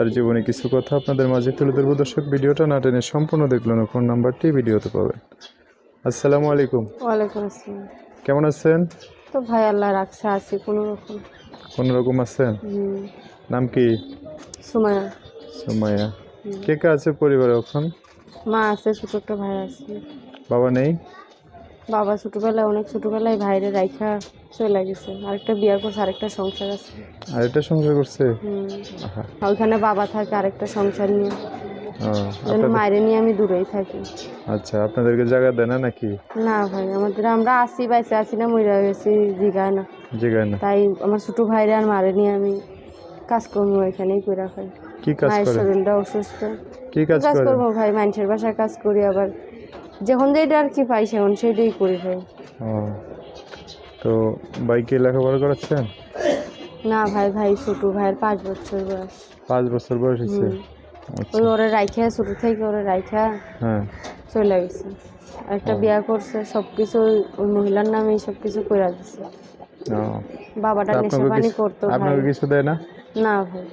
তার জীবনে কিছু কথা আপনাদের মাঝে তুলে ধরবো। দর্শক ভিডিওটা না টেনে সম্পূর্ণ দেখলেন ফোন নাম্বারটি ভিডিওতে পাবেন। আসসালামু আলাইকুম। ওয়ালাইকুম আসসালাম। কেমন আছেন? তো ভাই আল্লাহ রাখছে আছি কোনো রকম কোনো রকম আছেন নাম কি? সুমায়া সুমাইয়া। কে কে আছে পরিবারে এখন? মা আছে ছোট একটা ভাই আছে। বাবা নেই? বাবা ছোটবেলায় অনেক ছোটবেলায় ভাইরে রাইখা চলে গেছে। আরেকটা বিয়ার করছে আরেকটা সংসার আছে। আর এটা সংসার করছে? ওইখানে বাবা থাকে আরেকটা সংসার নিয়ে। আপনাদের- নিয়ে আমি দূরেই থাকি। আচ্ছা আপনাদেরকে জায়গা দেয় না নাকি? না ভাই আমাদের আমরা আসি বাইসে আসি না মরে গেছি জিগায় না। জায়গায় না। তাই আমার ছোট ভাইরে আর মারে নিয়ে আমি কাজ করব এখানেই করে খাই। কি কাজ মায়ের করে? শরীরটা অসুস্থ। কি কাজ কাজ করে? করব ভাই মানুষের বাসায় কাজ করি আবার। যখন যেটা আর কি পাই সেখন সেটাই করি ভাই। ও তো বাইকে লেখাপড়া করাচ্ছেন? না ভাই ভাই ছোট ভাইয়ের পাঁচ বছর বয়স। পাঁচ বছর বয়স হয়েছে? আচ্ছা। ওই ওরে রাইখা ছোট থেকে ওরে রাইখা হ্যাঁ। চলে গেছে। একটা বিয়া করছে সব কিছু ওই- মহিলার নামেই সব কিছু করে দিছে বাবাটা নেশা পানি করতো আপনাকে কিছু দেয় না? না ভাই।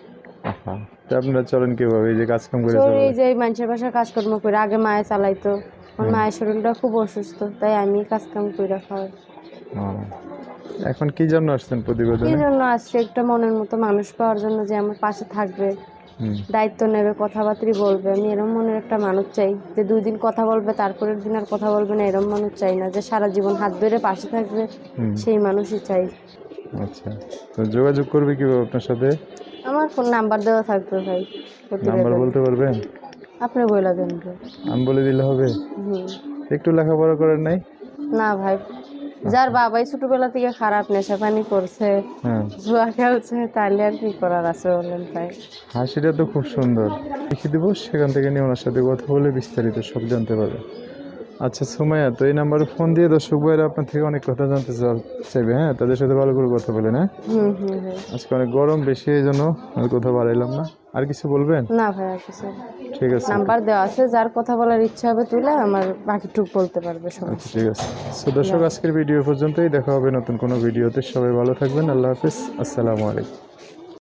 আপনারা চলেন কীভাবে? এই যে কাজ কাম করে চলেন? এই যে মানুষের বাসায় কাজকর্ম করে আগে মায়ে চালাইতো। আমার মায়ের শরীরটা খুব অসুস্থ তাই আমি কাজ কাম করে খাওয়াই। ও। এখন কি জন্য আসছেন প্রতিবেদনে? জন্য আসছে? একটা মনের মতো মানুষ পাওয়ার জন্য যে আমার পাশে থাকবে। দায়িত্ব নেবে কথাবার্তি বলবে। আমি এরম মনের একটা মানুষ চাই যে দুই দিন কথা বলবে তারপরের দিন আর কথা বলবে না এরম মানুষ চাই না যে সারা জীবন হাত ধরে পাশে থাকবে। সেই মানুষই চাই। আচ্ছা তো যোগাযোগ করবে কীভাবে আপনার সাথে? আমার ফোন নাম্বার দেওয়া থাকবে ভাই নাম্বার বলতে পারবেন? আপনি বলে দেন আমি বলে দিলে হবে? হুম। একটু লেখাপড়া করার নাই? না ভাই যার বাবাই ছোটবেলা থেকে খারাপ নেশা পানি করছে হ্যাঁ। জুয়া খেলছে তাহলে আর কি করার আছে বলেন ভাই। হাসিটা তো খুব সুন্দর। লিখে দেবো সেখান থেকে নিয়ে ওনার সাথে কথা বলে বিস্তারিত সব জানতে পারবে। আচ্ছা সুমাইয়া তো এই নাম্বারে ফোন দিয়ে দর্শক ভাইরা আপনার থেকে অনেক কথা জানতে চাইবে হ্যাঁ? তাদের সাথে ভালো করে কথা বলেন হ্যাঁ? আজকে অনেক গরম বেশি এই জন্য আমি কথা বাড়াইলাম না। আর কিছু বলবেন? না ভাই আর কিছু ঠিক আছে। নাম্বার দেওয়া আছে যার কথা বলার ইচ্ছা হবে তুলে আমার বাকিটুক বলতে পারবে সবাই আচ্ছা ঠিক আছে। সো দর্শক আজকের ভিডিও পর্যন্তই। দেখা হবে নতুন কোনো ভিডিওতে। সবাই ভালো থাকবেন। আল্লাহ হাফিজ। আসসালামু আলাইকুম।